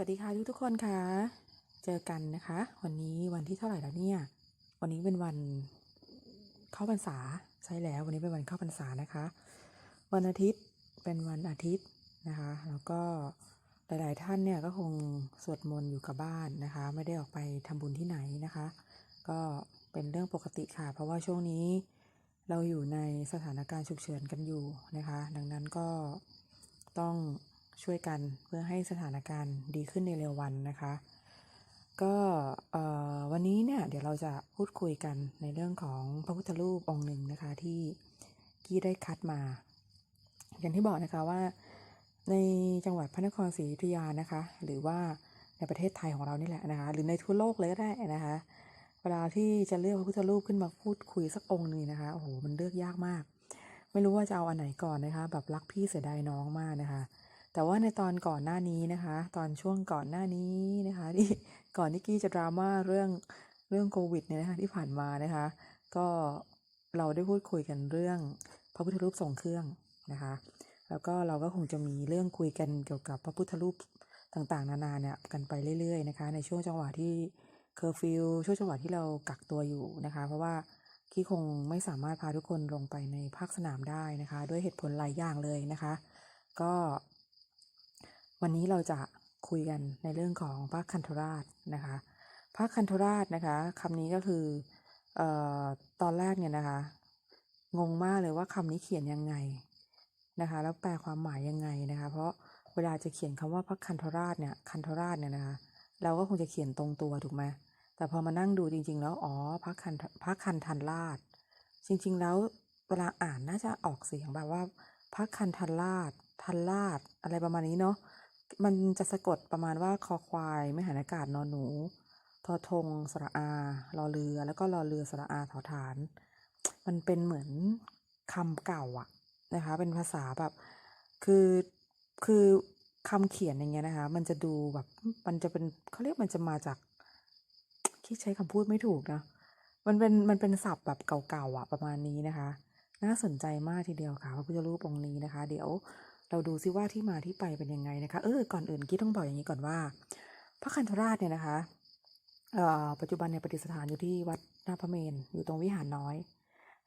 วัสดีค่ะทุกทุกคนค่ะ เจอกันนะคะ วันนี้วันที่เท่าไหร่แล้วเนี่ย วันนี้เป็นวันเข้าพรรษาใช่แล้ว วันนี้เป็นวันเข้าพรรษานะคะ วันอาทิตย์เป็นวันอาทิตย์นะคะ แล้วก็หลาย ๆ ท่านเนี่ยก็คงสวดมนต์อยู่กับบ้านนะคะ ไม่ได้ออกไปทำบุญที่ไหนนะคะ ก็เป็นเรื่องปกติค่ะ เพราะว่าช่วงนี้เราอยู่ในสถานการณ์ฉุกเฉินกันอยู่นะคะ ดังนั้นก็ต้อง ช่วยกันเพื่อให้สถานการณ์ดีขึ้นในเร็ววันนะคะ ก็วันนี้เนี่ยเดี๋ยวเราจะพูดคุยกันในเรื่องของพระพุทธรูปองค์หนึ่งนะคะที่กี้ได้คัดมา อย่างที่บอกนะคะว่าในจังหวัดพระนครศรีอยุธยานะคะ หรือว่าในประเทศไทยของเรานี่แหละนะคะ หรือในทั่วโลกเลยก็ได้นะคะ เวลาที่จะเลือกพระพุทธรูปขึ้นมาพูดคุยสักองค์หนึ่งนะคะโอ้โหมันเลือกยากมาก ไม่รู้ว่าจะเอาอันไหนก่อนนะคะ แบบรักพี่เสียดายน้องมากนะคะ แต่ว่าในตอนก่อนหน้านี้นะคะ ตอนช่วงก่อนหน้านี้นะคะที่ก่อนที่กี้จะดราม่าเรื่องเรื่องโควิดเนี่ยนะคะที่ผ่านมานะคะ ก็เราได้พูดคุยกันเรื่องพระพุทธรูปทรงเครื่องนะคะ แล้วก็เราก็คงจะมีเรื่องคุยกันเกี่ยวกับพระพุทธรูปต่างๆ นานาเนี่ยกันไปเรื่อยๆนะคะ ในช่วงจังหวะที่เคอร์ฟิวช่วงจังหวะที่เรากักตัวอยู่นะคะ เพราะว่ากี้คงไม่สามารถพาทุกคนลงไปในภาคสนามได้นะคะ ด้วยเหตุผลหลายอย่างเลยนะคะ ก็ วันนี้เราจะคุยกันในเรื่องของพระคันธราชนะคะพระคันธราชนะคะคำนี้ก็คือเอ่อตอนแรกเนี่ยนะคะ งงมากเลยว่าคำนี้เขียนยังไงนะคะ แล้วแปลความหมายยังไงนะคะ เพราะเวลาจะเขียนคำว่าพระคันธราชเนี่ยคันธราชเนี่ยนะคะ เราก็คงจะเขียนตรงตัวถูกไหมแต่พอมานั่งดูจริง ๆ แล้วอ๋อพระคันพระคันทันราช จริง ๆ แล้วเวลาอ่านน่าจะออกเสียงแบบว่าพระคันทันราชทันราชอะไรประมาณนี้เนาะ มันจะสะกดประมาณว่าคอควายไม่หันอากาศนอนหนูทอทงสระอารอเรือ แล้วก็รอเรือสระอาถอฐาน มันเป็นเหมือนคำเก่าอะนะคะ เป็นภาษาแบบคือคือคำเขียนอย่างเงี้ยนะคะ มันจะดูแบบมันจะเป็นเขาเรียกมันจะมาจากคิดใช้คำพูดไม่ถูกนะมันเป็นมันเป็นศัพท์แบบเก่าๆอะประมาณนี้นะคะ น่าสนใจมากทีเดียวค่ะพระพุทธรูปองค์นี้นะคะ เดี๋ยว เราดูซิว่าที่มาที่ไปเป็นยังไงนะคะเออก่อนอื่นกี้ต้องบอกอย่างนี้ก่อนว่า พระคันธราชเนี่ยนะคะเอ่อปัจจุบันเนี่ยประดิษฐานอยู่ที่วัดหน้าพระเมรุอยู่ตรงวิหารน้อย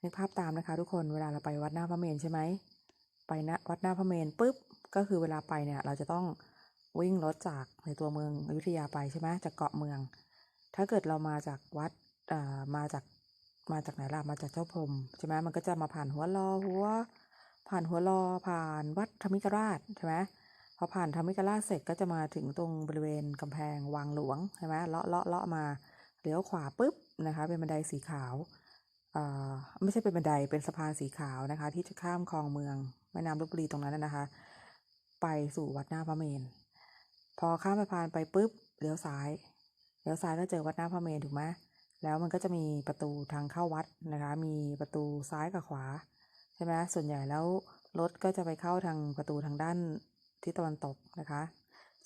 นึกภาพตามนะคะ ทุกคนเวลาเราไปวัดหน้าพระเมรุใช่ไหมไปนะวัดหน้าพระเมรุปุ๊บก็คือเวลาไปเนี่ยเราจะต้องวิ่งรถจากในตัวเมืองอยุธยาไปใช่ไหมจากเกาะเมือง ถ้าเกิดเรามาจากวัดอ่อมาจากมาจากไหนล่ะมาจากเจ้าพรมใช่ไหมมันก็จะมาผ่านหัวลอหัว ผ่านหัวลอผ่านวัดธรรมิกราชใช่ไหมพอผ่านธรรมิกราชเสร็จก็จะมาถึงตรงบริเวณกำแพงวังหลวงใช่ไหมเลาะเลาะเลาะมาเลี้ยวขวาปุ๊บนะคะเป็นบันไดสีขาวอ่อไม่ใช่เป็นบันไดเป็นสะพานสีขาวนะคะ ที่จะข้ามคลองเมืองแม่น้ำลบบุรีตรงนั้นนะคะ ไปสู่วัดหน้าพระเมรุพอข้ามสะพานไปปุ๊บเลี้ยวซ้ายเลี้ยวซ้ายก็เจอวัดหน้าพระเมรุถูกไหมแล้วมันก็จะมีประตูทางเข้าวัดนะคะ มีประตูซ้ายกับขวา ช่ไหมส่วนใหญ่แล้วรถก็จะไปเข้าทางประตูทางด้านทิศตะวันตกนะคะ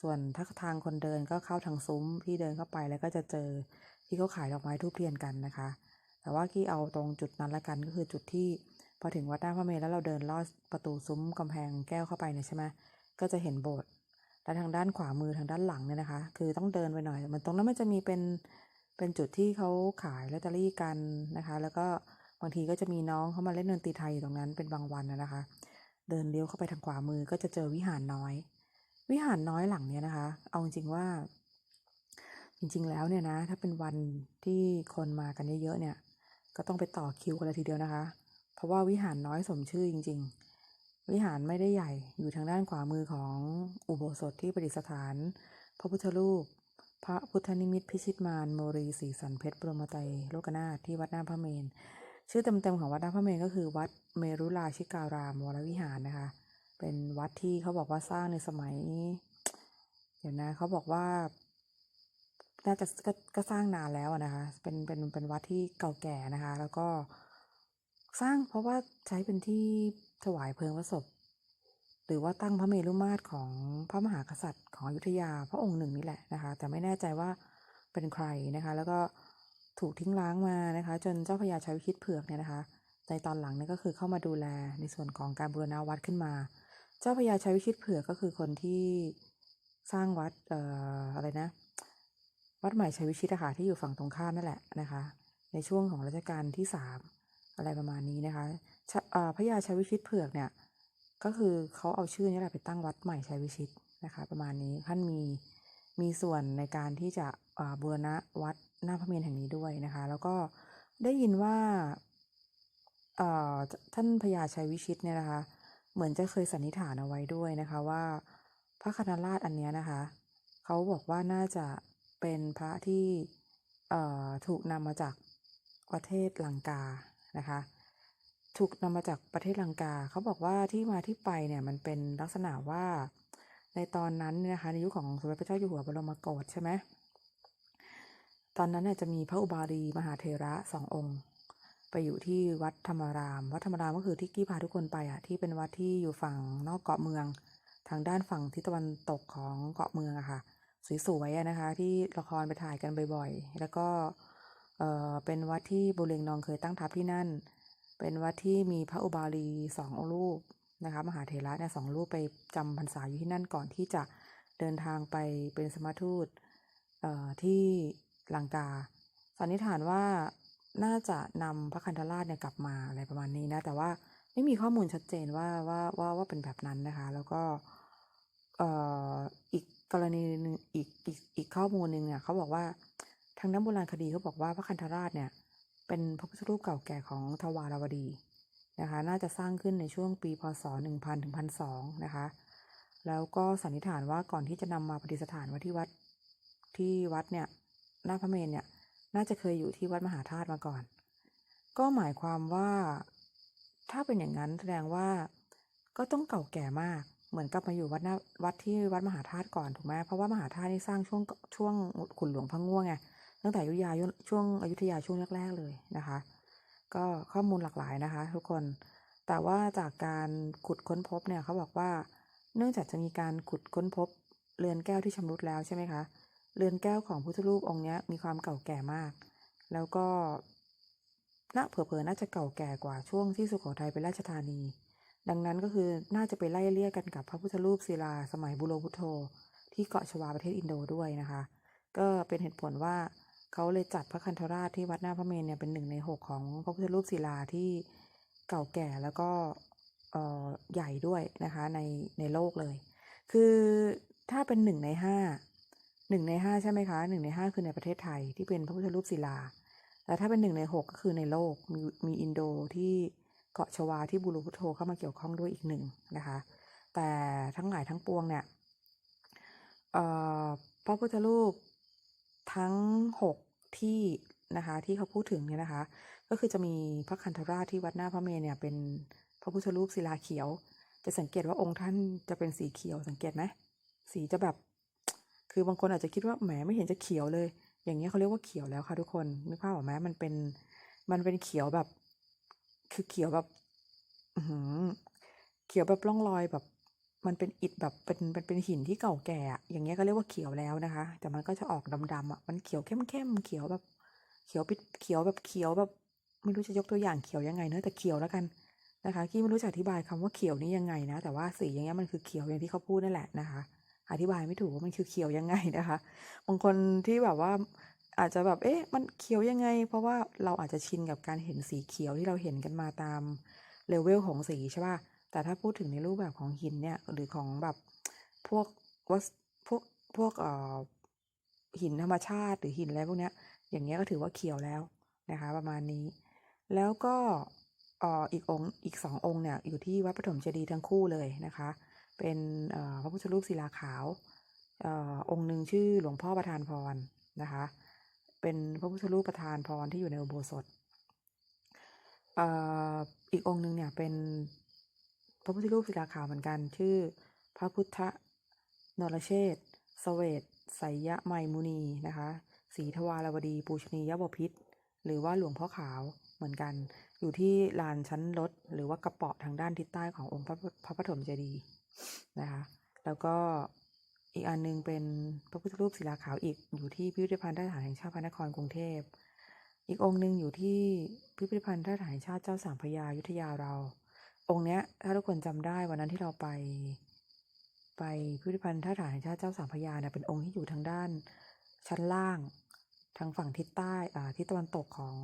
ส่วนถ้าทางคนเดินก็เข้าทางซุ้มที่เดินเข้าไปแล้วก็จะเจอที่เขาขายดอกไม้ทูบเทียนกันนะคะ แต่ว่ากี้เอาตรงจุดนั้นละกันก็คือจุดที่พอถึงวัดหน้าพระเมรุแล้วเราเดินลอดประตูซุ้มกำแพงแก้วเข้าไปเนี่ยใช่ไหมก็จะเห็นโบสถ์และทางด้านขวามือทางด้านหลังเนี่ยนะคะ คือต้องเดินไปหน่อยมันตรงนั้นมันจะมีเป็นเป็นจุดที่เขาขายลอตเตอรี่กันนะคะ แล้วก็ บางทีก็จะมีน้องเข้ามาเล่นดนตรีไทยอยู่ตรงนั้นเป็นบางวันนะคะ เดินเลี้ยวเข้าไปทางขวามือก็จะเจอวิหารน้อย วิหารน้อยหลังเนี้ยนะคะ เอาจริงว่า จริงๆแล้วเนี่ยนะ ถ้าเป็นวันที่คนมากันเยอะๆเนี่ย ก็ต้องไปต่อคิวกันเลยทีเดียวนะคะ เพราะว่าวิหารน้อยสมชื่อจริง ๆ วิหารไม่ได้ใหญ่อยู่ทางด้านขวามือของอุโบสถที่ประดิษฐาน พระพุทธรูปพระพุทธนิมิตพิชิตมารโมรีสีสันเพชรบรมไตรโลกนาถที่วัดหน้าพระเมรุ ชื่อเต็มๆของวัดพระเมรุก็คือวัดเมรุราชิการามวรวิหารนะคะ เป็นวัดที่เขาบอกว่าสร้างในสมัยเดี๋ยวนะเขาบอกว่าน่าจะก็ก็สร้างนานแล้วนะคะ เป็นเป็นเป็นวัดที่เก่าแก่นะคะ แล้วก็สร้างเพราะว่าใช้เป็นที่ถวายเพลิงพระศพหรือว่าตั้งพระเมรุมาตรของพระมหากษัตริย์ของอยุธยาพระองค์หนึ่งนี่แหละนะคะ แต่ไม่แน่ใจว่าเป็นใครนะคะ แล้วก็ ถูกทิ้งร้างมานะคะ จนเจ้าพระยาชัยวิชิตเผือกเนี่ยนะคะในตอนหลังนี่ก็คือเข้ามาดูแลในส่วนของการบูรณาวัดขึ้นมา เจ้าพระยาชัยวิชิตเผือกก็คือคนที่สร้างวัดเอ่ออะไรนะ วัดใหม่ชัยวิชิตอะค่ะที่อยู่ฝั่งตรงข้ามนั่นแหละนะคะ ในช่วงของรัชกาลที่สามอะไรประมาณนี้นะคะเอ่อพระยาชัยวิชิตเผือกเนี่ยก็คือเขาเอาชื่อนี้แหละไปตั้งวัดใหม่ชัยวิชิตนะคะ ประมาณนี้ท่านมีมีส่วนในการที่จะบูรณะวัด หน้าพระเมรุแห่งนี้ด้วยนะคะ แล้วก็ได้ยินว่าท่านพญาชัยวิชิตเนี่ยนะคะ เหมือนจะเคยสันนิษฐานเอาไว้ด้วยนะคะว่าพระคณราชอันเนี้ยนะคะเขาบอกว่าน่าจะเป็นพระที่ถูกนำมาจากประเทศลังกานะคะ ถูกนำมาจากประเทศลังกาเขาบอกว่าที่มาที่ไปเนี่ยมันเป็นลักษณะว่าในตอนนั้นเนี่ยนะคะในยุคของสมเด็จพระเจ้าอยู่หัวบรมโกศใช่ไหม ตอนนั้นน่จะมีพระอุบาลีมหาเถระสององค์ ไปอยู่ที่วัดธรรมราม วัดธรรมรามก็คือที่กี้พาทุกคนไปอะที่เป็นวัดที่อยู่ฝั่งนอกเกาะเมือง ทางด้านฝั่งทิศตะวันตกของเกาะเมืองอะค่ะ สวยๆะนะคะ ที่ละครไปถ่ายกันบ่อยๆ แล้วก็เออเป็นวัดที่บุเรงนองเคยตั้งทัพที่นั่น เป็นวัดที่มีพระอุบาลีสององรูปนะคะมหาเถระเนี่ยสองรูปไปจำพรรษาอยู่ที่นั่นก่อนที่จะเดินทางไปเป็นสมทูตเอ่อที่ ลังกา สันนิษฐานว่าน่าจะนำพระคันธราชเนี่ยกลับมาอะไรประมาณนี้นะ แต่ว่าไม่มีข้อมูลชัดเจนว่าว่าว่าว่าเป็นแบบนั้นนะคะ แล้วก็เอ่ออีกกรณีหนึ่งอีกอีกอีกข้อมูลหนึ่งเนี่ยเขาบอกว่าทางด้านโบราณคดีเขาบอกว่าพระคันธราชเนี่ย เป็นพระพุทธรูปเก่าแก่ของทวารวดีนะคะ น่าจะสร้างขึ้นในช่วงปีพศ 1000ถึง1,200นะคะ แล้วก็สันนิษฐานว่าก่อนที่จะนำมาประดิษฐานไว้ที่วัดที่วัดเนี่ย หน้าพระเมรุเนี่ย น่าจะเคยอยู่ที่วัดมหาธาตุมาก่อน ก็หมายความว่า ถ้าเป็นอย่างนั้นแสดงว่าก็ต้องเก่าแก่มาก เหมือนกับมาอยู่วัดหน้าวัดที่วัดมหาธาตุก่อนถูกไหมเพราะว่ามหาธาตุนี่สร้างช่วงช่วงขุนหลวงพระง่วงไงตั้งแต่อยุธยาช่วงอยุธยาช่วงแรกๆเลยนะคะ ก็ข้อมูลหลากหลายนะคะ ทุกคนแต่ว่าจากการขุดค้นพบเนี่ยเขาบอกว่า เนื่องจากจะมีการขุดค้นพบเรือนแก้วที่ชำรุดแล้วใช่ไหมคะ เรือนแก้วของพุทธรูปองค์นี้มีความเก่าแก่มาก แล้วก็น่าเผลอๆน่าจะเก่าแก่กว่าช่วงที่สุโขทัยเป็นราชธานี ดังนั้นก็คือน่าจะไปไล่เลี่ยกันกับพระพุทธรูปศิลาสมัยบุโรพุทโธ ที่เกาะชวาประเทศอินโดด้วยนะคะ ก็เป็นเหตุผลว่าเขาเลยจัดพระคันธราชที่วัดหน้าพระเมรุเนี่ยเป็นหนึ่งในหกของพระพุทธรูปศิลาที่เก่าแก่แล้วก็ใหญ่ด้วยนะคะในในโลกเลย คือถ้าเป็นหนึ่งในห้า หนึ่งในห้าใช่ไหมคะหนึ่งในห้าคือในประเทศไทยที่เป็นพระพุทธรูปศิลาแต่ถ้าเป็นหนึ่งในหกก็คือในโลกมีมีอินโดที่เกาะชวาที่บูโรพุทโธเข้ามาเกี่ยวข้องด้วยอีกหนึ่งนะคะ แต่ทั้งหลายทั้งปวงเนี่ยเอ่อพระพุทธรูปทั้งหกที่นะคะที่เขาพูดถึงเนี่ยนะคะ ก็คือจะมีพระคันธราชที่วัดหน้าพระเมรุเนี่ยเป็นพระพุทธรูปศิลาเขียว จะสังเกตว่าองค์ท่านจะเป็นสีเขียวสังเกตไหมสีจะแบบ คือบางคนอาจจะคิดว่าแหมไม่เห็นจะเขียวเลย อย่างเงี้ยเขาเรียกว่าเขียวแล้วค่ะทุกคนนึกภาพออกไหมมันเป็นมันเป็นเขียวแบบ คือเขียวแบบเขียวแบบร่องรอยแบบ มันเป็นอิฐแบบเป็นเป็นเป็นหินที่เก่าแก่อะอย่างเงี้ยก็เรียกว่าเขียวแล้วนะคะ แต่มันก็จะออกดำๆอะมันเขียวเข้มๆเขียวแบบ เขียวปิดเขียวแบบเขียวแบบ ไม่รู้จะยกตัวอย่างเขียวยังไงเนอะแต่เขียวแล้วกันนะคะที่ไม่รู้จะอธิบายคำว่าเขียวนี่ยังไงนะ แต่ว่าสีอย่างเงี้ยมันคือเขียวอย่างที่เขาพูดนั่นแหละนะคะ อธิบายไม่ถูกว่ามันคือเขียวยังไงนะคะ บางคนที่แบบว่าอาจจะแบบเอ๊ะมันเขียวยังไง เพราะว่าเราอาจจะชินกับการเห็นสีเขียวที่เราเห็นกันมาตามเลเวลของสีใช่ป่ะแต่ถ้าพูดถึงในรูปแบบของหินเนี่ยหรือของแบบพวกวัสพวกพวกเอ่อหินธรรมชาติหรือหินอะไรพวกเนี้ยอย่างเงี้ยก็ถือว่าเขียวแล้วนะคะ ประมาณนี้ แล้วก็เอ่ออีกองค์อีกสององค์เนี่ยอยู่ที่วัดปฐมเจดีย์ทั้งคู่เลยนะคะ เป็นพระพุทธรูปศิลาขาวอองค์หนึ่งชื่อหลวงพ่อประธานพรนะคะ เป็นพระพุทธรูปประธานพรที่อยู่ในอุโบสถอีกองค์หนึ่งเนี่ยเป็นพระพุทธรูปศิลาขาวเหมือนกัน ชื่อ พระพุทธนรเชษฐเสเวตไสยะไมมุนีนะคะศรีทวารวดีปูชนียบพิษหรือว่าหลวงพ่อขาวเหมือนกัน อยู่ที่ลานชั้นรถหรือว่ากระเปาะทางด้านทิศใต้ขององค์พระพระปฐมเจดีย์ นะคะแล้วก็อีกอันหนึงเป็นพระพุทธรูปศิลาขาวอีกอยู่ที่พิพิธภัณฑ์ทหารแห่งชาติพระนครกรุงเทพ อีกองค์หนึ่งอยู่ที่พิพิธภัณฑ์ทหารแห่งชาติเจ้าสามพระยาอยุธยาเรา องค์เนี้ยถ้าทุกคนจำได้วันนั้นที่เราไป ไปพิพิธภัณฑ์ท่าฐานแห่งชาติเจ้าสามพระยาเนี่ยเป็นองค์ที่อยู่ทางด้านชั้นล่างทางฝั่งทิศใต้อ่าทิศตะวันตกของ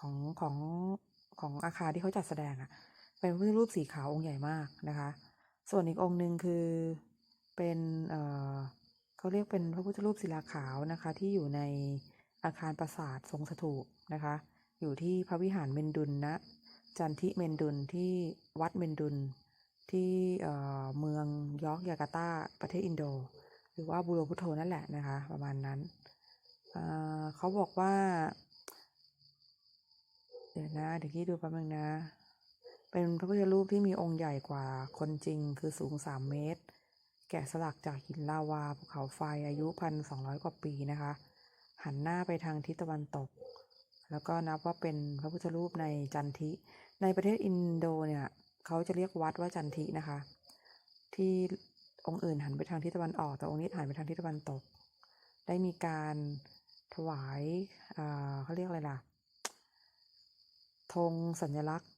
ของของของอาคารที่เขาจัดแสดงอะ่ะเป็นพระพุทธรูปสีขาวองค์ใหญ่มากนะคะ ส่วนอีกองค์หนึ่งคือเป็นเอ่อเขาเรียกเป็นพระพุทธรูปศิลาขาวนะคะ ที่อยู่ในอาคารปราสาททรงสถูปนะคะ อยู่ที่พระวิหารเมนดุลนะจันทิเมนดุลที่วัดเมนดุลที่เอ่อเมืองยอร์กยาการ์ตาประเทศอินโด หรือว่าบูโรพุโทโธนั่นแหละนะคะ ประมาณนั้นเอ่อเขาบอกว่า เดี๋ยวนะเดี๋ยวกี้ดูแป๊บนึงนะ เป็นพระพุทธรูปที่มีองค์ใหญ่กว่าคนจริงคือสูง 3 เมตร แกะสลักจากหินลาวาภูเขาไฟอายุพันสองกว่าปีนะคะ หันหน้าไปทางทิศตะวันตก แล้วก็นับว่าเป็นพระพุทธรูปในจันทิ ในประเทศอินโดเนี่ยเขาจะเรียกวัดว่าจันทินะคะ ที่องค์อื่นหันไปทางทิศตะวันออก แต่องค์นี้หันไปทางทิศตะวันตก ได้มีการถวายเอ่อเขาเรียกอะไรล่ะธงสัญลักษณ์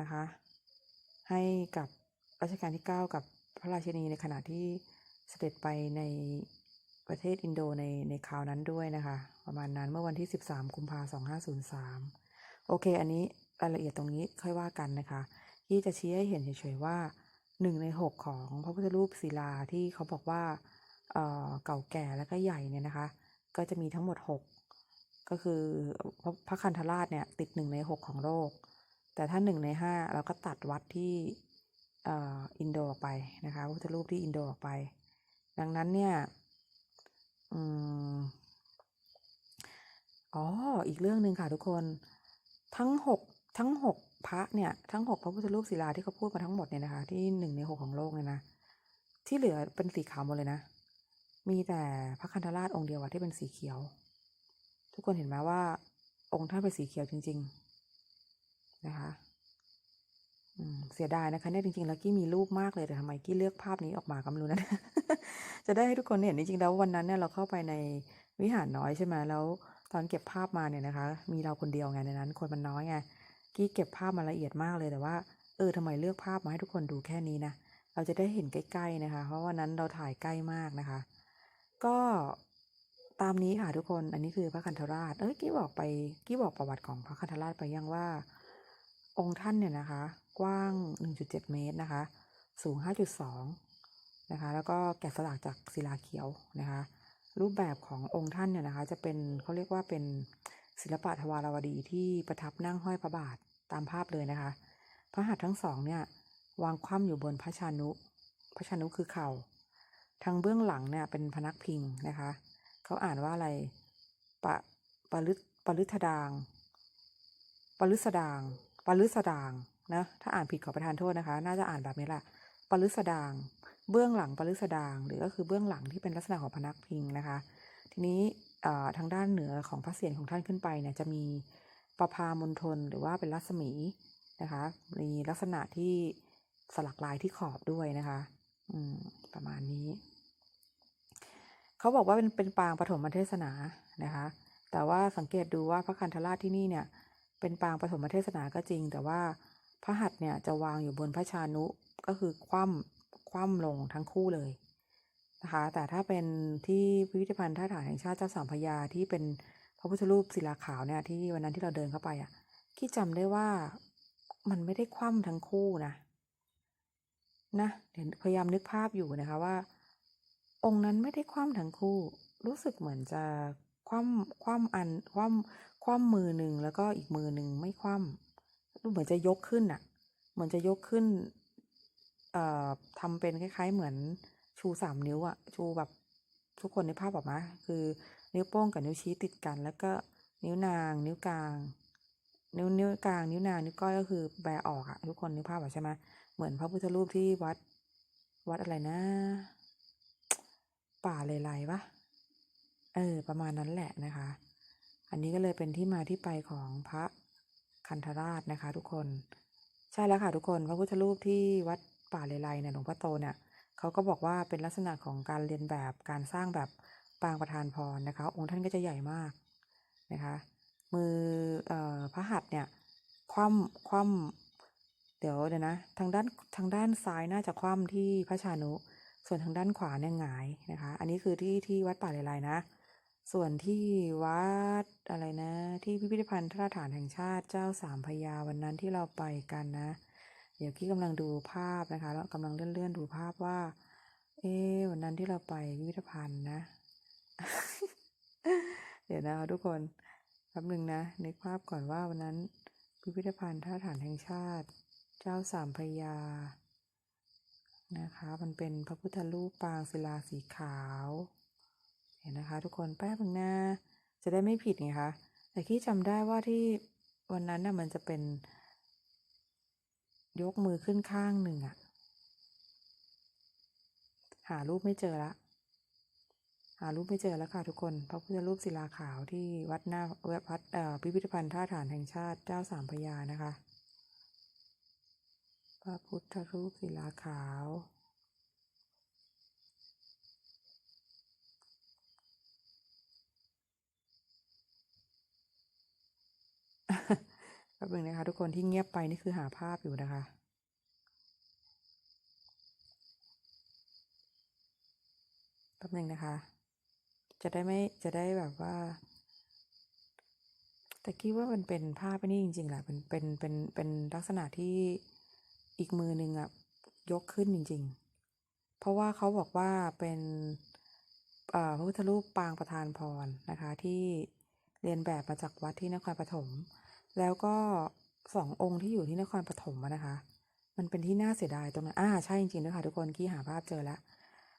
นะคะ ให้กับรัชกาลที่ 9 กับพระราชินีในขณะที่เสด็จไปในประเทศอินโดในในคราวนั้นด้วยนะคะ ประมาณนั้นเมื่อวันที่ 13 กุมภาพันธ์2503 โอเค อันนี้รายละเอียดตรงนี้ค่อยว่ากันนะคะ ที่จะชี้ให้เห็นเฉยๆว่า 1 ใน 6 ของพระพุทธรูปศิลาที่เขาบอกว่าเอ่อเก่าแก่และก็ใหญ่เนี่ยนะคะ ก็จะมีทั้งหมด 6 ก็คือพระคันธราชเนี่ยติดหนึ่งในหกของโลก แต่ถ้าหนึ่งในห้าเราก็ตัดวัดที่อินโดออกไปนะคะพระพุทธรูปที่อินโดออกไป ดังนั้นเนี่ยอ๋ออีกเรื่องหนึ่งค่ะทุกคนทั้งหกทั้งหกพระเนี่ยทั้งหกพระพุทธรูปศิลาที่เขาพูดมาทั้งหมดเนี่ยนะคะ ที่หนึ่งในหกของโลกเนี่ยนะที่เหลือเป็นสีขาวหมดเลยนะ มีแต่พระคันธราชองค์เดียวที่เป็นสีเขียว ทุกคนเห็นไหมว่า องค์ท่านเป็นสีเขียวจริง ๆ นะคะเสียดายนะคะเนี่ยจริงๆแล้วกี้มีรูปมากเลยแต่ทำไมกี้เลือกภาพนี้ออกมาก็ไม่รู้นะจะได้ให้ทุกคนเห็นจริงๆแล้ววันนั้นเนี่ยเราเข้าไปในวิหารน้อยใช่ไหมแล้ว ตอนเก็บภาพมาเนี่ยนะคะ มีเราคนเดียวไงในนั้น คนมันน้อยไงกี้เก็บภาพมาละเอียดมากเลยแต่ว่าเออทำไมเลือกภาพมาให้ทุกคนดูแค่นี้นะเราจะได้เห็นใกล้ๆนะคะ เพราะวันนั้นเราถ่ายใกล้มากนะคะ ก็ตามนี้ค่ะทุกคนอันนี้คือพระคันธราชเอ้ยกี้บอกไปกี้บอกประวัติของพระคันธราชไปยังว่า องค์ท่านเนี่ยนะคะ กว้าง 1.7 เมตรนะคะ สูง 5.2 นะคะ แล้วก็แกะสลักจากศิลาเขียวนะคะ รูปแบบขององค์ท่านเนี่ยนะคะ จะเป็นเขาเรียกว่าเป็นศิลปะทวารวดีที่ประทับนั่งห้อยพระบาทตามภาพเลยนะคะ พระหัตถ์ทั้งสองเนี่ยวางคว่ำอยู่บนพระชานุ พระชานุคือเข่า ทางเบื้องหลังเนี่ยเป็นพนักพิงนะคะ เขาอ่านว่าอะไร ปะปะลึปะลึทดางปะลึสดาง ปะลึสดางนะถ้าอ่านผิดขอประทานโทษนะคะ น่าจะอ่านแบบนี้แหละปะลึสดาง เบื้องหลังปะลึสดาง หรือก็คือเบื้องหลังที่เป็นลักษณะของพนักพิงนะคะ ทีนี้ทางด้านเหนือของพระเศียรของท่านขึ้นไปเนี่ยจะมีประพามณฑลหรือว่าเป็นรัศมีนะคะ มีลักษณะที่สลักลายที่ขอบด้วยนะคะอืมประมาณนี้ เขาบอกว่าเป็นเป็นปางปฐมเทศนานะคะ แต่ว่าสังเกตดูว่าพระคันธราชที่นี่เนี่ย เป็นปางปฐมเทศนาก็จริง แต่ว่าพระหัตถ์เนี่ยจะวางอยู่บนพระชานุก็คือคว่ำคว่ำลงทั้งคู่เลยนะคะ แต่ถ้าเป็นที่พิพิธภัณฑ์ท่าฐานแห่งชาติเจ้าสามพระยาที่เป็นพระพุทธรูปศิลาขาวเนี่ยที่วันนั้นที่เราเดินเข้าไปอะที่จำได้ว่ามันไม่ได้คว่ำทั้งคู่นะนะเดี๋ยวพยายามนึกภาพอยู่นะคะว่า องค์นั้นไม่ได้คว่ำทั้งคู่ รู้สึกเหมือนจะคว่ำคว่ำอันคว่ำ คว่ำมือหนึ่งแล้วก็อีกมือหนึ่งไม่คว่ำดูเหมือนจะยกขึ้นอะเหมือนจะยกขึ้นเอ่อทำเป็นคล้าย ๆ เหมือนชูสามนิ้วอะชูแบบทุกคนในภาพออกมาคือนิ้วโป้งกับนิ้วชี้ติดกัน แล้วก็นิ้วนาง นิ้วกลาง นิ้วนิ้วกลาง นิ้วนางนิ้วก้อยก็คือแบออกอะทุกคนนึกภาพออกใช่ไหมเหมือนพระพุทธรูปที่วัด วัดอะไรนะ ป่าเลไลปะเออ ประมาณนั้นแหละนะคะ อันนี้ก็เลยเป็นที่มาที่ไปของพระคันธราชนะคะ ทุกคน ใช่แล้วค่ะทุกคนพระพุทธรูปที่วัดป่าเลไลเนี่ยหลวงพ่อโตเนี่ยเขาก็บอกว่าเป็นลักษณะของการเรียนแบบการสร้างแบบปางประธานพรนะคะ องค์ท่านก็จะใหญ่มากนะคะ มือเอ่อพระหัตถ์เนี่ยคว่ำคว่ำเดี๋ยวเดี๋ยวนะ ทางด้านทางด้านซ้ายน่าจะคว่ำที่พระชานุ ส่วนทางด้านขวาเนี่ยหงายนะคะ อันนี้คือที่ที่วัดป่าเลไลนะ ส่วนที่วัดอะไรนะ ที่พิพิธภัณฑ์ทราฐานแห่งชาติเจ้าสามพยาวันนั้นที่เราไปกันนะ เดี๋ยวกี้กำลังดูภาพนะคะ แล้วกำลังเลื่อนเลื่อนๆดูภาพว่า เอ๊วันนั้นที่เราไปพิพิธภัณฑ์นะ เดี๋ยวนะคะทุกคนแป๊บหนึ่งนะนึกภาพก่อนว่าวันนั้น พิพิธภัณฑ์ท่าฐานแห่งชาติ เจ้าสามพยานะคะ มันเป็นพระพุทธรูปปางศิลาสีขาว เห็นนะคะ ทุกคนแป๊บหนึงนะจะได้ไม่ผิดไงคะแต่ที่จำได้ว่าที่วันนั้นน่ะมันจะเป็น ยกมือขึ้นข้างหนึ่งอะหารูปไม่เจอละ หารูปไม่เจอแล้วค่ะทุกคน พระพุทธรูปศิลาขาวที่วัดหน้าวัดเอ่อพิพิธภัณฑ์ท่าฐานแห่งชาติเจ้าสามพยานะคะ พระพุทธรูปศิลาขาว แป๊บนึงนะคะ ทุกคนที่เงียบไปนี่คือหาภาพอยู่นะคะ แป๊บนึงนะคะ จะได้ไม่จะได้แบบว่าแต่คิดว่ามันเป็นภาพไอ้นี่จริงๆแหละเป็นเป็นเป็นเป็นลักษณะที่อีกมือหนึ่งอะยกขึ้นจริง ๆ เพราะว่าเขาบอกว่าเป็นพระพุทธรูปปางประธานพรนะคะ ที่เรียนแบบมาจากวัดที่นครปฐม แล้วก็สององค์ที่อยู่ที่นครปฐมนะคะ มันเป็นที่น่าเสียดายตรงนั้นอ่าใช่จริงๆด้วยค่ะทุกคนกี้หาภาพเจอแล้ว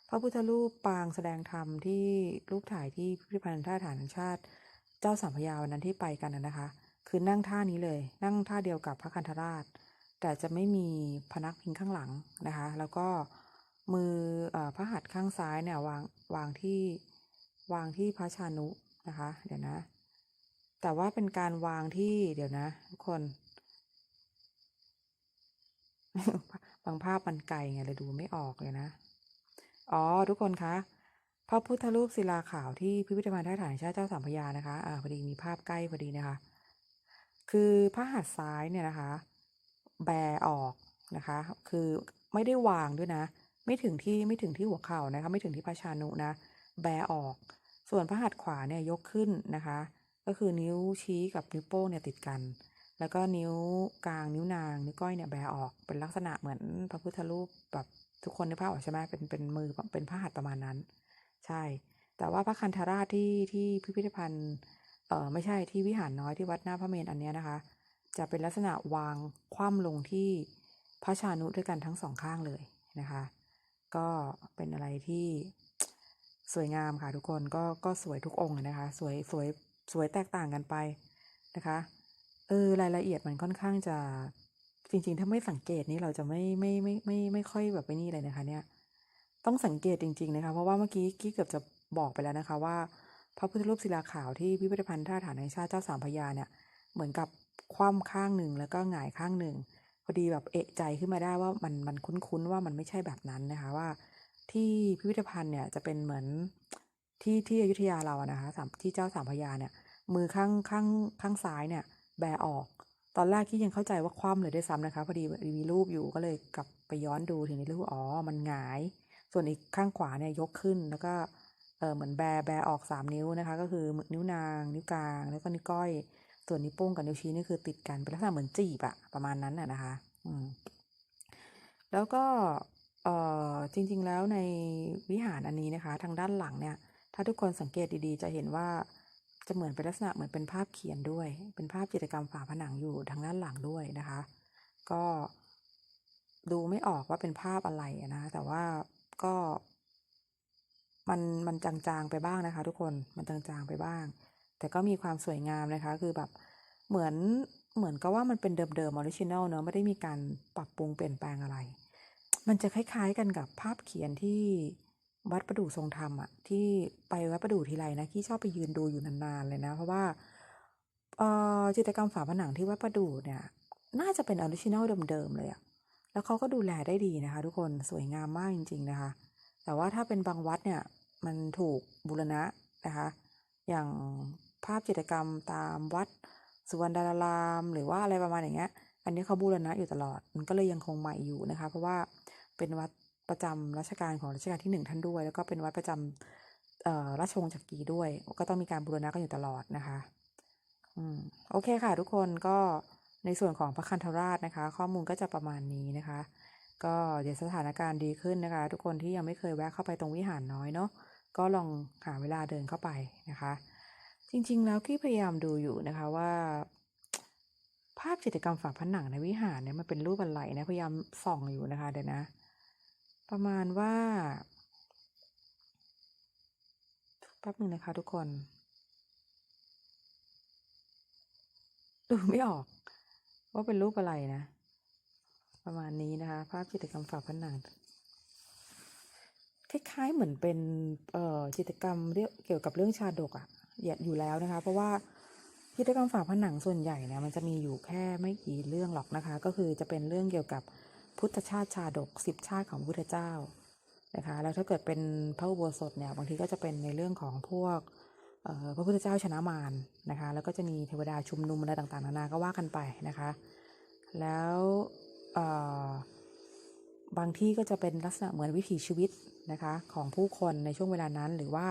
พระพุทธรูปปางแสดงธรรมที่รูปถ่ายที่พิพิธภัณฑ์ท่าฐานแห่งชาติ เจ้าสัมพยาวันนั้นที่ไปกันนะคะ คือนั่งท่านี้เลย นั่งท่าเดียวกับพระคันธราช แต่จะไม่มีพนักพิงข้างหลังนะคะ แล้วก็มือเออพระหัตถ์ข้างซ้ายเนี่ยวางวางที่วางที่พระชานุนะคะ เดี๋ยวนะ แต่ว่าเป็นการวางที่เดี๋ยวนะทุกคน บางภาพมันไกลไงเลยดูไม่ออกเลยนะ อ๋อ ทุกคนคะพระพุทธรูปศิลาขาวที่พิพิธภัณฑ์ท่าฐานชาติเจ้าสามพยานะคะอ่าพอดีมีภาพใกล้พอดีนะคะ คือพระหัตถ์ซ้ายเนี่ยนะคะ แบออกนะคะ คือไม่ได้วางด้วยนะ ไม่ถึงที่ไม่ถึงที่หัวเข่านะคะ ไม่ถึงที่พระชานุนะ แบออก ส่วนพระหัตถ์ขวาเนี่ยยกขึ้นนะคะ ก็คือนิ้วชี้กับนิ้วโป้งเนี่ยติดกัน แล้วก็นิ้วกลางนิ้วนางนิ้วก้อยเนี่ยแบออก เป็นลักษณะเหมือนพระพุทธรูปแบบทุกคนในภาพออกใช่ไหมเป็นเป็นมือเป็นพระหัตถ์ประมาณนั้น ใช่ แต่ว่าพระคันธราชที่ที่พิพิธภัณฑ์เออไม่ใช่ที่วิหารน้อยที่วัดหน้าพระเมรุอันเนี้ยนะคะ จะเป็นลักษณะวางคว่ำลงที่พระชานุด้วยกันทั้งสองข้างเลยนะคะ ก็เป็นอะไรที่สวยงามค่ะทุกคนก็ก็สวยทุกองค์นะคะ สวยสวย สวยแตกต่างกันไปนะคะเออรายละเอียดมันค่อนข้างจะจริงๆ ถ้าไม่สังเกตนี่เราจะไม่ไม่ไม่ไม่ไม่ค่อยแบบไปนี่เลยนะคะ เนี่ย ต้องสังเกตจริง ๆ นะคะ เพราะว่าเมื่อกี้กี้เกือบจะบอกไปแล้วนะคะว่า พระพุทธรูปศิลาขาวที่พิพิธภัณฑ์ท่าฐานแห่งชาติเจ้าสามพระยาเนี่ย เหมือนกับคว่ำข้างหนึ่งแล้วก็หงายข้างหนึ่งพอดีแบบเอะใจขึ้นมาได้ว่ามันมันคุ้นๆว่ามันไม่ใช่แบบนั้นนะคะว่า ที่พิพิธภัณฑ์เนี่ยจะเป็นเหมือน ที่ที่อยุธยาเราอะนะคะที่เจ้าสามพยาเนี่ย มือข้างข้างข้างซ้ายเนี่ย แบออก ตอนแรกที่ยังเข้าใจว่าคว่ำเลยด้วยซ้ำนะคะพอดีมีรูปอยู่ก็เลยกลับไปย้อนดูถึงในรูปอ๋อมันหงาย ส่วนอีกข้างขวาเนี่ยยกขึ้นแล้วก็เออเหมือนแบแบออกสามนิ้วนะคะ ก็คือนิ้วนาง นิ้วกลาง แล้วก็นิ้วก้อย ส่วนนิ้วโป้งกับนิ้วชี้นี่คือติดกันเป็นลักษณะเหมือนจีบอะประมาณนั้นอะนะคะ อืมแล้วก็เออจริง ๆ แล้วในวิหารอันนี้นะคะ ทางด้านหลังเนี่ย ถ้าทุกคนสังเกตดีๆ จะเห็นว่าจะเหมือนเป็นลักษณะเหมือนเป็นภาพเขียนด้วย เป็นภาพจิตรกรรมฝาผนังอยู่ทางด้านหลังด้วยนะคะ ก็ดูไม่ออกว่าเป็นภาพอะไรนะ แต่ว่าก็ มันมันจางๆไปบ้างนะคะ ทุกคนมันจางๆไปบ้าง แต่ก็มีความสวยงามนะคะ คือแบบเหมือนเหมือนกับว่ามันเป็นเดิมๆออริจินอลเนอะไม่ได้มีการปรับปรุงเปลี่ยนแปลงอะไร มันจะคล้ายๆกันกับภาพเขียนที่ วัดประดู่ทรงธรรมอะที่ไปวัดประดู่ทีไรนะที่ชอบไปยืนดูอยู่นานๆเลยนะ เพราะว่าเอ่อจิตรกรรมฝาผนังที่วัดประดู่เนี่ย น่าจะเป็นออริจินอลเดิมๆเลยอะแล้วเขาก็ดูแลได้ดีนะคะ ทุกคนสวยงามมากจริง ๆนะคะ แต่ว่าถ้าเป็นบางวัดเนี่ยมันถูกบูรณะนะคะ อย่างภาพจิตรกรรมตามวัดสุวรรณดาราม หรือว่าอะไรประมาณอย่างเงี้ย อันนี้เขาบูรณะอยู่ตลอด มันก็เลยยังคงใหม่อยู่นะคะ เพราะว่าเป็นวัด ประจำรัชกาลของรัชกาลที่หนึ่งท่านด้วย แล้วก็เป็นวัดประจำเอ่อราชวงศ์จักรีด้วย ก็ต้องมีการบูรณะกันอยู่ตลอดนะคะอืมโอเคค่ะ ทุกคนก็ในส่วนของพระคันธราชนะคะ ข้อมูลก็จะประมาณนี้นะคะ ก็เดี๋ยวสถานการณ์ดีขึ้นนะคะ ทุกคนที่ยังไม่เคยแวะเข้าไปตรงวิหารน้อยเนาะก็ลองหาเวลาเดินเข้าไปนะคะ จริงๆแล้วกี้พยายามดูอยู่นะคะว่า ภาพจิตรกรรมฝาผนังในวิหารเนี่ยมันเป็นรูปอะไรนะพยายามส่องอยู่นะคะเดี๋ยวนะ ประมาณว่าแป๊บหนึ่งนะคะทุกคนดูไม่ออก ว่าเป็นรูปอะไรนะ ประมาณนี้นะคะ ภาพจิตรกรรมฝาผนังคล้ายๆเหมือนเป็นเอ่อจิตรกรรมเรียกเกี่ยวกับเรื่องชาดกอะอย่าอยู่แล้วนะคะ เพราะว่าจิตรกรรมฝาผนังส่วนใหญ่เนี่ยมันจะมีอยู่แค่ไม่กี่เรื่องหรอกนะคะ ก็คือจะเป็นเรื่องเกี่ยวกับ พุทธชาติชาดกสิบชาติของพุทธเจ้านะคะแล้วถ้าเกิดเป็นพระอุโบสถเนี่ยบางทีก็จะเป็นในเรื่องของพวกพระพุทธเจ้าชนะมารนะคะแล้วก็จะมีเทวดาชุมนุมอะไรต่างๆนานาก็ว่ากันไปนะคะแล้วบางที่ก็จะเป็นลักษณะเหมือนวิถีชีวิตนะคะของผู้คนในช่วงเวลานั้น หรือว่า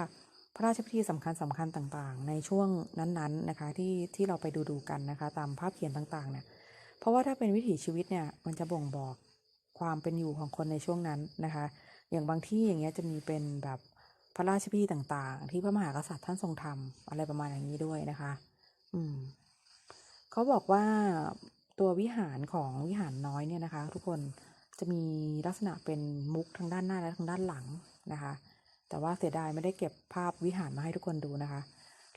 พระราชพิธีสำคัญสำคัญต่างๆ ในช่วงนั้นๆนะคะที่ที่เราไปดูดูกันนะคะตามภาพเขียนต่างๆเนี่ยเพราะว่าถ้าเป็นวิถีชีวิตเนี่ยมันจะบ่งบอก ความเป็นอยู่ของคนในช่วงนั้นนะคะ อย่างบางที่อย่างเงี้ยจะมีเป็นแบบพระราชพิธีต่างๆ ที่พระมหากษัตริย์ท่านทรงทำอะไรประมาณอย่างนี้ด้วยนะคะ อืมเขาบอกว่าตัววิหารของวิหารน้อยเนี่ยนะคะ ทุกคนจะมีลักษณะเป็นมุกทางด้านหน้าและทางด้านหลังนะคะ แต่ว่าเสียดายไม่ได้เก็บภาพวิหารมาให้ทุกคนดูนะคะ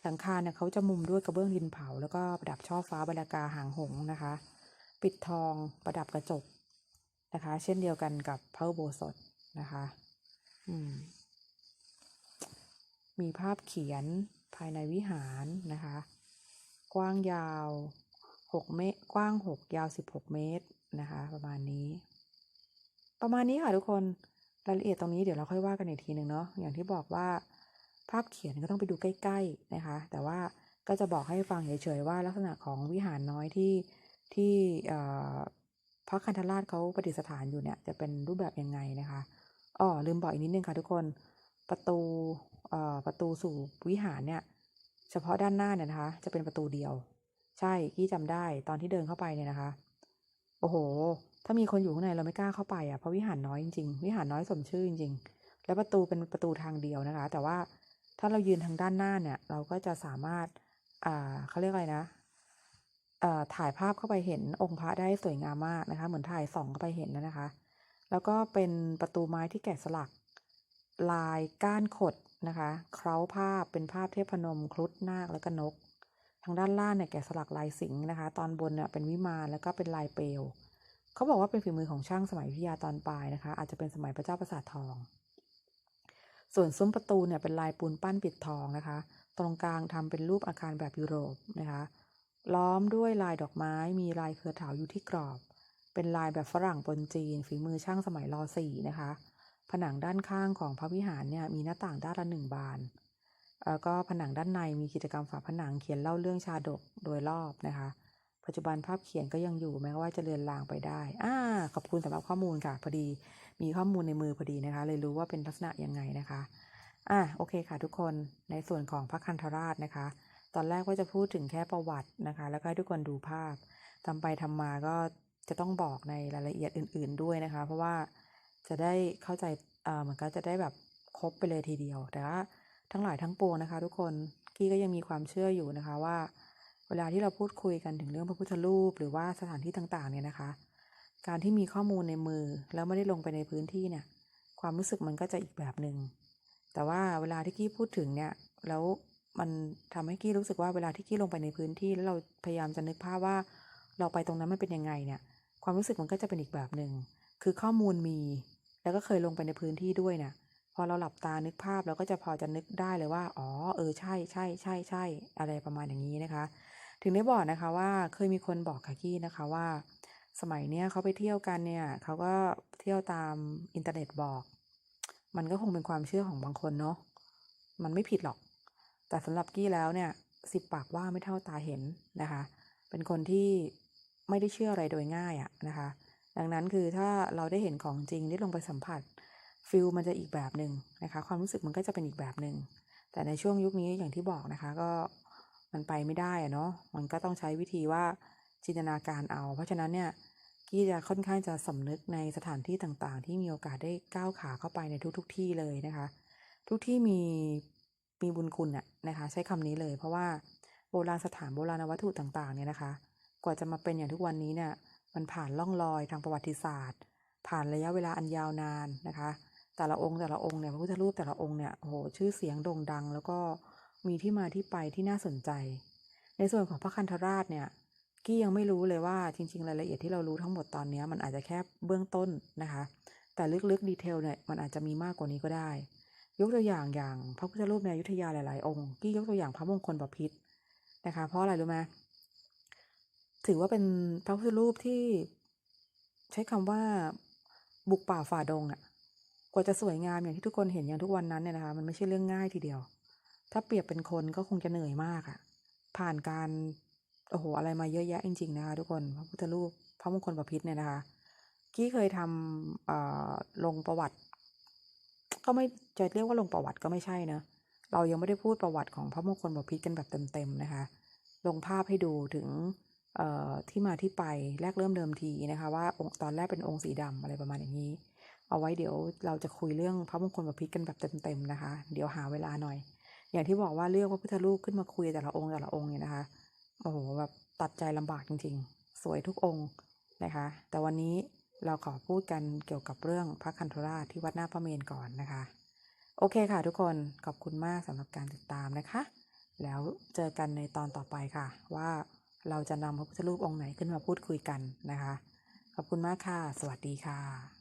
หลังคาเนี่ยเขาจะมุมด้วยกระเบื้องดินเผา แล้วก็ประดับช่อฟ้าบรรยากาหางหงส์นะคะ ปิดทองประดับกระจก นะคะ เช่นเดียวกันกับพระอุโบสถนะคะมมีภาพเขียนภายในวิหารนะคะ กว้างยาวหกเมตร กว้างหกยาวสิบหกเมตรนะคะ ประมาณนี้ ประมาณนี้ค่ะทุกคนรายละเอียดตรงนี้เดี๋ยวเราค่อยว่ากันอีกทีหนึ่งเนาะอย่างที่บอกว่าภาพเขียนก็ต้องไปดูใกล้ๆนะคะ แต่ว่าก็จะบอกให้ฟังเฉยๆว่าลักษณะของวิหารน้อยที่ที่เอ่อ พระคันธราชเขาประดิษฐานอยู่เนี่ยจะเป็นรูปแบบยังไงนะคะอ๋อลืมบอกอีกนิดนึงค่ะทุกคนประตูเอ่อประตูสู่วิหารเนี่ย เฉพาะด้านหน้าเนี่ยนะคะ จะเป็นประตูเดียว ใช่กี้จำได้ตอนที่เดินเข้าไปเนี่ยนะคะ โอ้โห ถ้ามีคนอยู่ข้างในเราไม่กล้าเข้าไปอะเพราะวิหารน้อยจริงๆวิหารน้อยสมชื่อจริงๆ แล้วประตูเป็นประตูทางเดียวนะคะ แต่ว่าถ้าเรายืนทางด้านหน้าเนี่ย เราก็จะสามารถอ่าเขาเรียกอะไรนะ ถ่ายภาพเข้าไปเห็นองค์พระได้สวยงามมากนะคะ เหมือนถ่ายส่องเข้าไปเห็นนะนะคะ แล้วก็เป็นประตูไม้ที่แกะสลัก ลายก้านขดนะคะเคล้าภาพเป็นภาพเทพนมครุฑนาคแล้วก็นก ทางด้านล่างเนี่ยแกะสลักลายสิงห์นะคะ ตอนบนเนี่ยเป็นวิมานแล้วก็เป็นลายเปลวเขาบอกว่าเป็นฝีมือของช่างสมัยอยุธยาตอนปลายนะคะ อาจจะเป็นสมัยพระเจ้าประสาททอง ส่วนซุ้มประตูเนี่ยเป็นลายปูนปั้นปิดทองนะคะ ตรงกลางทำเป็นรูปอาคารแบบยุโรปนะคะ ล้อมด้วยลายดอกไม้มีลายเครือเถาอยู่ที่กรอบ เป็นลายแบบฝรั่งปนจีน ฝีมือช่างสมัยรสี่นะคะ ผนังด้านข้างของพระวิหารเนี่ยมีหน้าต่างด้านละหนึ่งบานแล้วก็ผนังด้านในมีกิจกรรมฝาผนังเขียนเล่าเรื่องชาดกโดยรอบนะคะ ปัจจุบันภาพเขียนก็ยังอยู่แม้ว่าจะเลือนลางไปได้อ่าขอบคุณสำหรับข้อมูลค่ะ พอดีมีข้อมูลในมือพอดีนะคะ เลยรู้ว่าเป็นลักษณะยังไงนะคะอ่าโอเคค่ะทุกคนในส่วนของพระคันธราชนะคะ ตอนแรกว่าจะพูดถึงแค่ประวัตินะคะ แล้วก็ให้ทุกคนดูภาพทำไปทำมาก็จะต้องบอกในรายละเอียดอื่น ๆด้วยนะคะ เพราะว่าจะได้เข้าใจเออเหมือนก็จะได้แบบครบไปเลยทีเดียว แต่ว่าทั้งหลายทั้งปวงนะคะ ทุกคนกี้ก็ยังมีความเชื่ออยู่นะคะว่า เวลาที่เราพูดคุยกันถึงเรื่องพระพุทธรูป หรือว่าสถานที่ต่างๆเนี่ยนะคะ การที่มีข้อมูลในมือแล้วไม่ได้ลงไปในพื้นที่เนี่ย ความรู้สึกมันก็จะอีกแบบหนึ่งแต่ว่าเวลาที่กี้พูดถึงเนี่ยแล้ว มันทำให้กี้รู้สึกว่าเวลาที่กี้ลงไปในพื้นที่ แล้วเราพยายามจะนึกภาพว่าเราไปตรงนั้นมันเป็นยังไงเนี่ย ความรู้สึกมันก็จะเป็นอีกแบบหนึ่งคือข้อมูลมี แล้วก็เคยลงไปในพื้นที่ด้วยเนี่ยพอเราหลับตานึกภาพเราก็จะพอจะนึกได้เลยว่า อ๋อ เออ ใช่ใช่ใช่ใช่ อะไรประมาณอย่างนี้นะคะ ถึงได้บอกนะคะว่าเคยมีคนบอกค่ะกี้นะคะว่า สมัยเนี้ยเขาไปเที่ยวกันเนี่ยเขาก็เที่ยวตามอินเทอร์เน็ตบอก มันก็คงเป็นความเชื่อของบางคนเนาะ มันไม่ผิดหรอก แต่สำหรับกี้แล้วเนี่ยสิบปากว่าไม่เท่าตาเห็นนะคะ เป็นคนที่ไม่ได้เชื่ออะไรโดยง่ายอะนะคะ ดังนั้นคือถ้าเราได้เห็นของจริงได้ลงไปสัมผัสฟิลมันจะอีกแบบหนึ่งนะคะ ความรู้สึกมันก็จะเป็นอีกแบบหนึ่งแต่ในช่วงยุคนี้อย่างที่บอกนะคะก็มันไปไม่ได้อะเนาะมันก็ต้องใช้วิธีว่าจินตนาการเอา เพราะฉะนั้นเนี่ยกี้จะค่อนข้างจะสำนึกในสถานที่ต่างๆ ที่มีโอกาสได้ก้าวขาเข้าไปในทุกๆทที่เลยนะคะ ทุกที่มี มีบุญคุณอะนะคะ ใช้คำนี้เลย เพราะว่าโบราณสถานโบราณวัตถุต่างๆเนี่ยนะคะ กว่าจะมาเป็นอย่างทุกวันนี้เนี่ยมันผ่านล่องรอยทางประวัติศาสตร์ ผ่านระยะเวลาอันยาวนานนะคะ แต่ละองค์แต่ละองค์เนี่ยพระพุทธรูปแต่ละองค์เนี่ยโอ้โหชื่อเสียงโด่งดัง แล้วก็มีที่มาที่ไปที่น่าสนใจ ในส่วนของพระคันธราชเนี่ยกี้ยังไม่รู้เลยว่าจริง ๆ รายละเอียดที่เรารู้ทั้งหมดตอนนี้มันอาจจะแค่เบื้องต้นนะคะ แต่ลึกๆดีเทลเนี่ยมันอาจจะมีมากกว่านี้ก็ได้ ยกตัวอย่างอย่างพระพุทธรูปในอยุธยาหลาย ๆ องค์กี้ยกตัวอย่างพระมงคลบพิตรนะคะ เพราะอะไรรู้ไหมถือว่าเป็นพระพุทธรูปที่ใช้คำว่าบุกป่าฝ่าดงอะกว่าจะสวยงามอย่างที่ทุกคนเห็นอย่างทุกวันนั้นเนี่ยนะคะ มันไม่ใช่เรื่องง่ายทีเดียว ถ้าเปรียบเป็นคนก็คงจะเหนื่อยมากอะผ่านการโอ้โหอะไรมาเยอะแยะจริง ๆ นะคะทุกคนพระพุทธรูปพระมงคลบพิตรเนี่ยนะคะกี้เคยทำลงประวัติ ก็ไม่จะเรียกว่าลงประวัติก็ไม่ใช่นะเรายังไม่ได้พูดประวัติของพระมงคลบพิตรกันแบบเต็มๆนะคะ ลงภาพให้ดูถึงที่มาที่ไปแรกเริ่มเดิมทีนะคะว่าตอนแรกเป็นองค์สีดำอะไรประมาณอย่างนี้ เอาไว้เดี๋ยวเราจะคุยเรื่องพระมงคลบพิตรกันแบบเต็มๆนะคะ เดี๋ยวหาเวลาหน่อย อย่างที่บอกว่าเลือกพระพุทธรูปขึ้นมาคุยแต่ละองค์แต่ละองค์เนี่ยนะคะโอ้โหแบบตัดใจลำบากจริงๆ สวยทุกองค์นะคะ แต่วันนี้ เราขอพูดกันเกี่ยวกับเรื่องพระคันธราชที่วัดหน้าพระเมรุก่อนนะคะ โอเคค่ะทุกคนขอบคุณมากสำหรับการติดตามนะคะ แล้วเจอกันในตอนต่อไปค่ะ ว่าเราจะนำพระพุทธรูปองค์ไหนขึ้นมาพูดคุยกันนะคะ ขอบคุณมากค่ะ สวัสดีค่ะ